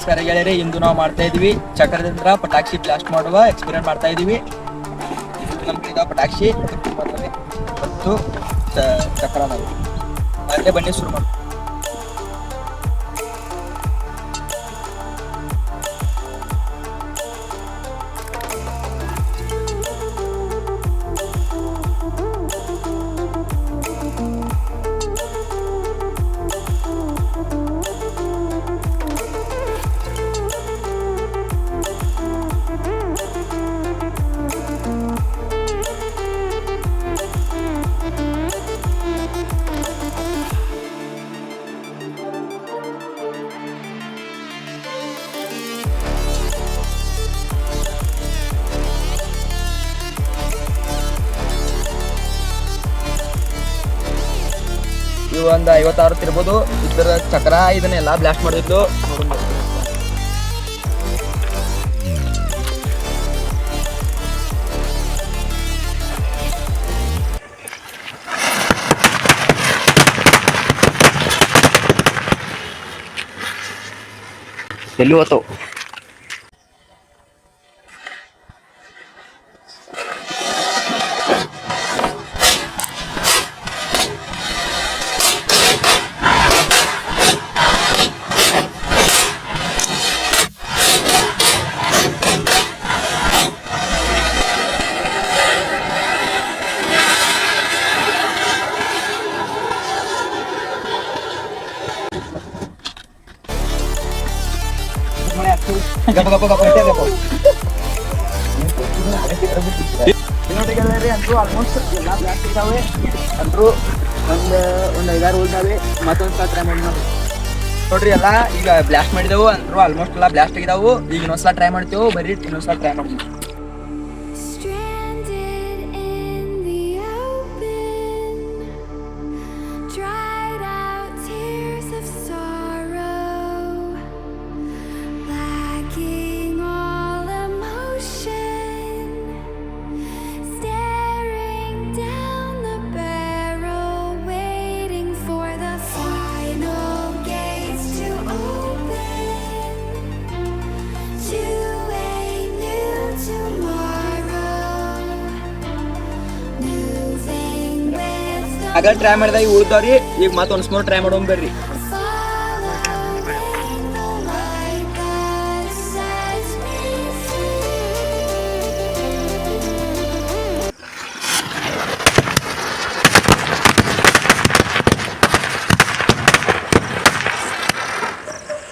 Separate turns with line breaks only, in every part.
ನಮಸ್ಕಾರ ಗೆಳೆಯರಿ, ಇಂದು ನಾವು ಮಾಡ್ತಾ ಇದೀವಿ ಚಕ್ರದಿಂದ ಪಟಾಕ್ಷಿ ಬ್ಲಾಸ್ಟ್ ಮಾಡುವ ಎಕ್ಸ್ಪೀರಿಯನ್ಸ್ ಮಾಡ್ತಾ ಇದೀವಿ ನಮ್ಗೆ ಪಟಾಕ್ಷಿ ಮತ್ತು ಚಕ್ರ ನಾವು ಅಲ್ಲೇ ಬನ್ನಿ ಶುರು ಮಾಡಿ ಇವು ಒಂದು ಐವತ್ತಾರು ತಿರ್ಬೋದು. ಇದ್ರ ಚಕ್ರ ಇದನ್ನೆಲ್ಲ ಬ್ಲಾಸ್ಟ್ ಮಾಡಿದ್ದು
ಎಲ್ಲಿ ಹೋತು?
ಗಪ ಗಪ ಗಪ ಇಟ್ಟೆ ಗಪ ನೋಡಿ ಗೆಳೆಯರಿ ಆಲ್ಮೋಸ್ಟ್ ಎಲ್ಲ ಬ್ಲಾಸ್ಟ್ ಇದಾವೆ ಅಂದ್ರು ಒಂದು ಒಂದು ಐದಾರು ಉಳ್ದಾವೆ ಮತ್ತೊಂದು ಸಲ ಟ್ರೈ ಮಾಡಿ ನೋಡಿ ನೋಡ್ರಿ ಎಲ್ಲ ಈಗ ಬ್ಲಾಸ್ಟ್ ಮಾಡಿದೆವು ಅಂದ್ರು ಆಲ್ಮೋಸ್ಟ್ ಎಲ್ಲ ಬ್ಲಾಸ್ಟ್ ಆಗಿದಾವು. ಈಗ ಇನ್ನೊಂದ್ಸಲ ಟ್ರೈ ಮಾಡ್ತೇವೆ, ಬರೀ ಇನ್ನೊಂದ್ಸಲ ಟ್ರೈ ಮಾಡ್ತೀವಿ.
with the
ಆಗ ಟ್ರೈ ಮಾಡಿದ ಈಗ ಉಳ್ದವ್ರಿ ಈಗ ಮತ್ತೆ ಒಂದ್ ಸ್ಮೋರ್ ಟ್ರೈ ಮಾಡೋಣ ಬರ್ರಿ
following the light that sets me free.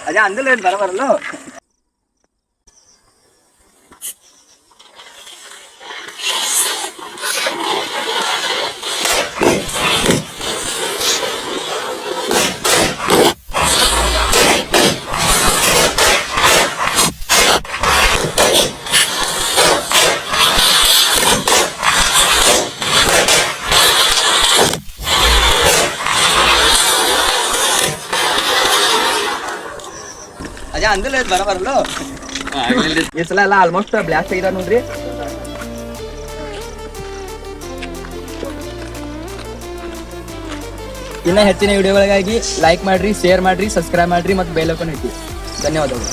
ಅದೇ ಅಂದಿಲ್ಲ ಬರ ಅದೇ ಅಂದಿಲ್ಲ ಬರ ಬರಲ್ಲ? ಈ ಸಲ ಎಲ್ಲ ಆಲ್ಮೋಸ್ಟ್ ಬ್ಲಾಸ್ಟ್ ಆಗಿದ ನೋಡ್ರಿ. ಇನ್ನ ಹೆಚ್ಚಿನ ವಿಡಿಯೋಗಳಿಗಾಗಿ ಲೈಕ್ ಮಾಡ್ರಿ ಶೇರ್ ಮಾಡ್ರಿ ಸಬ್ಸ್ಕ್ರೈಬ್ ಮಾಡ್ರಿ ಮತ್ತು ಬೆಲ್ ಐಕಾನ್ ಇಟ್ಟಿ ಧನ್ಯವಾದಗಳು.